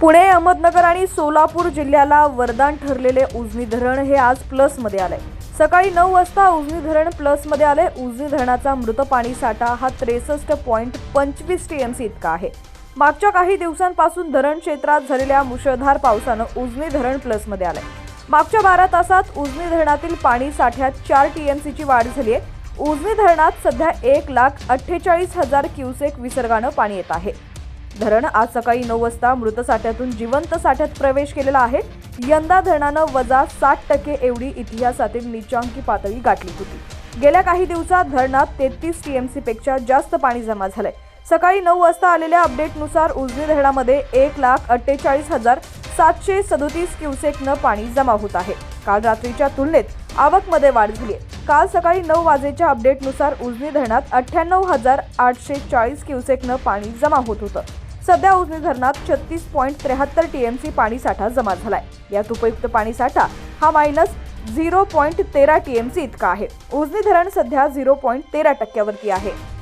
पुणे अहमदनगर आणि सोलापूर जिल्ह्याला वरदान ठरलेले उजनी धरण हे आज प्लसमध्ये आलंय. सकाळी नऊ वाजता उजनी धरण प्लसमध्ये आले उजनी धरणाचा मृत पाणी साठा हा त्रेसष्ट पॉईंट पंचवीस टीएमसी इतका आहे. मागच्या काही दिवसांपासून धरण क्षेत्रात झालेल्या मुसळधार पावसानं उजनी धरण प्लसमध्ये आलंय. मागच्या बारा तासात उजनी धरणातील पाणी साठ्यात चार टीएमसीची वाढ झाली आहे. उजनी धरणात सध्या एक लाख अठ्ठेचाळीस हजार क्युसेक विसर्गानं पाणी येत आहे. धरण आज सकाळी नऊ वाजता मृत साठ्यातून जिवंत साठ्यात प्रवेश केलेला आहे. यंदा धरणानं वजा साठ टक्के एवढी इतिहासातील निचांकी पातळी गाठली होती. गेल्या काही दिवसात धरणात तेहतीस टीएमसी पेक्षा जास्त पाणी जमा झालंय. सकाळी नऊ वाजता आलेल्या अपडेटनुसार उजनी धरणामध्ये एक लाख अठ्ठेचाळीस हजार सातशे सदोतीस क्युसेकनं पाणी जमा होत आहे. काल रात्रीच्या तुलनेत आवकमध्ये वाढ झाली आहे. काल सकाळी नऊ वाजेच्या अपडेटनुसार उजनी धरणात अठ्ठ्याण्णव हजार आठशे चाळीस क्युसेकनं पाणी जमा होत होतं. सध्या उजनी धरणात छत्तीस पॉईंट त्र्याहत्तर टीएमसी सी पाणीसाठा जमा झालाय. यात उपयुक्त पाणी साठा हा मायनस झिरो पॉईंट तेरा टीएमसी इतका आहे. उजनी धरण सध्या झिरो पॉईंट तेरा टक्क्यावरती आहे.